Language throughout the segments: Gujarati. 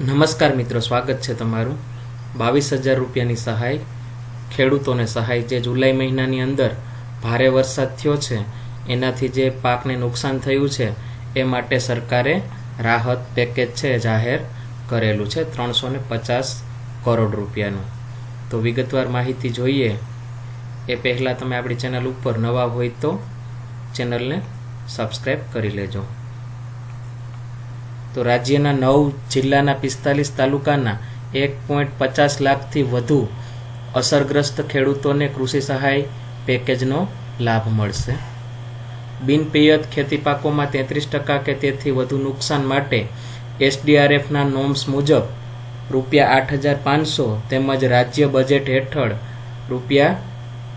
નમસ્કાર મિત્રો, સ્વાગત છે તમારું. બાવીસ હજાર રૂપિયાની સહાય, ખેડૂતોને સહાય જે જુલાઈ મહિનાની અંદર ભારે વરસાદ થયો છે, એનાથી જે પાકને નુકસાન થયું છે, એ માટે સરકારે રાહત પેકેજ છે જાહેર કરેલું છે, ત્રણસો ને પચાસ કરોડ રૂપિયાનું. તો વિગતવાર માહિતી જોઈએ. એ પહેલાં તમે આપણી ચેનલ ઉપર નવા હોય તો ચેનલને સબસ્ક્રાઈબ કરી લેજો. તો રાજ્યના નવ જિલ્લાના પિસ્તાલીસ તાલુકાના એક પોઈન્ટ પચાસ લાખથી વધુ અસરગ્રસ્ત ખેડૂતોને કૃષિ સહાય પેકેજનો લાભ મળશે. બિનપિયત ખેતી પાકોમાં તેત્રીસ ટકા કે તેથી વધુ નુકસાન માટે એસડીઆરએફના નોર્મ્સ મુજબ રૂપિયા આઠ હજાર પાંચસો તેમજ રાજ્ય બજેટ હેઠળ રૂપિયા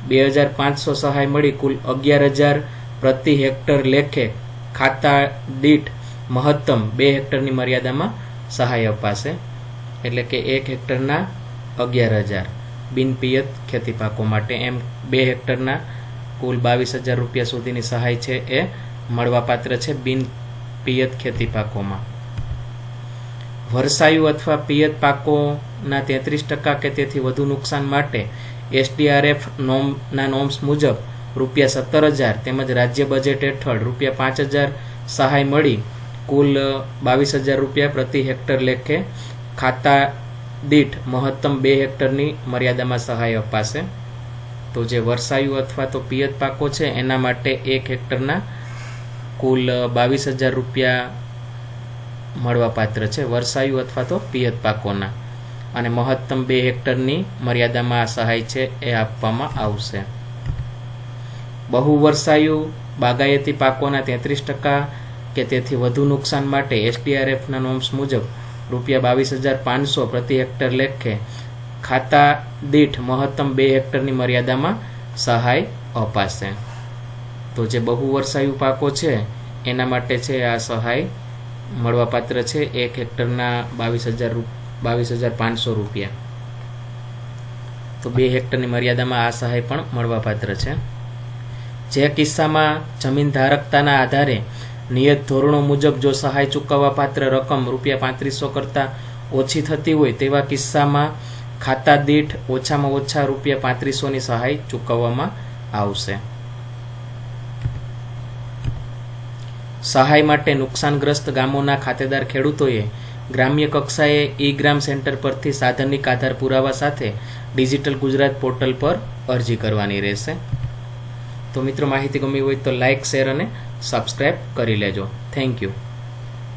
બે હજાર પાંચસો સહાય મળી કુલ અગિયાર હજાર પ્રતિ હેક્ટર લેખે ખાતા દીઠ મહત્તમ બે હેક્ટરની મર્યાદામાં સહાય અપાશે. એટલે કે એક હેક્ટરના અગિયાર હજાર. બિનપિયત ખેતી પાકો માટે એમ બે હેક્ટરના કુલ બાવીસ હજાર રૂપિયા સુધીની સહાય છે એ મળવાપાત્ર છે બિન પિયત ખેતી પાકોમાં. વરસાયુ અથવા પિયત પાકોના તેત્રીસ ટકા કે તેથી વધુ નુકસાન માટે એસડીઆરએફ નોમના નોમ્સ મુજબ રૂપિયા સત્તર હજાર તેમજ રાજ્ય બજેટ હેઠળ રૂપિયા પાંચ હજાર સહાય મળી કુલ બાવીસ હજાર રૂપિયા પ્રતિ હેક્ટર લેખે ખાતા દીઠ મહત્તમ બે હેક્ટરની મર્યાદામાં સહાય અપાશે. તો જે વરસાયુ અથવા તો પિયત પાકો છે, એના માટે એક હેક્ટરના કુલ બાવીસ હજાર રૂપિયા મળવાપાત્ર છે, વરસાયુ અથવા તો પિયત પાકોના. અને મહત્તમ બે હેક્ટરની મર્યાદામાં આ સહાય છે, એ આપવામાં આવશે. બહુ વરસાયુ બાગાયતી પાકોના તેત્રીસ ટકા કે તેથી વધુ નુકસાન માટે એસડીઆરએફના નોમ્સ મુજબ રૂપિયા બાવીસ હજાર પાંચસો પ્રતિ હેક્ટર લેખે ખાતા દીઠ મહત્તમ બે હેક્ટરની મર્યાદામાં સહાય અપાશે. તો જે બહુ વર્ષાયુ પાકો છે, એના માટે છે આ સહાય મળવાપાત્ર છે એક હેક્ટરના બાવીસ હજાર બાવીસ હજાર પાંચસો રૂપિયા. તો બે હેક્ટરની મર્યાદામાં આ સહાય પણ મળવાપાત્ર છે. જે કિસ્સામાં જમીન ધારકતાના આધારે નિયત ધોરણો મુજબ જો સહાય ચૂકવવા પાત્ર રકમ રૂપિયા પાંત્રીસો કરતાં ઓછી થતી હોય તેવા કિસ્સામાં ખાતા દીઠ ઓછામાં ઓછા રૂપિયા પાંત્રીસોની સહાય ચૂકવવામાં આવશે. સહાય માટે નુકસાનગ્રસ્ત ગામોના ખાતેદાર ખેડૂતોએ ગ્રામ્ય કક્ષાએ ઈ ગ્રામ સેન્ટર પરથી સાધનિક આધાર પુરાવા સાથે ડિજિટલ ગુજરાત પોર્ટલ પર અરજી કરવાની રહેશે. તો મિત્રો, માહિતી ગમી હોય તો લાઇક શેર અને સબસ્ક્રાઇબ કરી લેજો. Thank you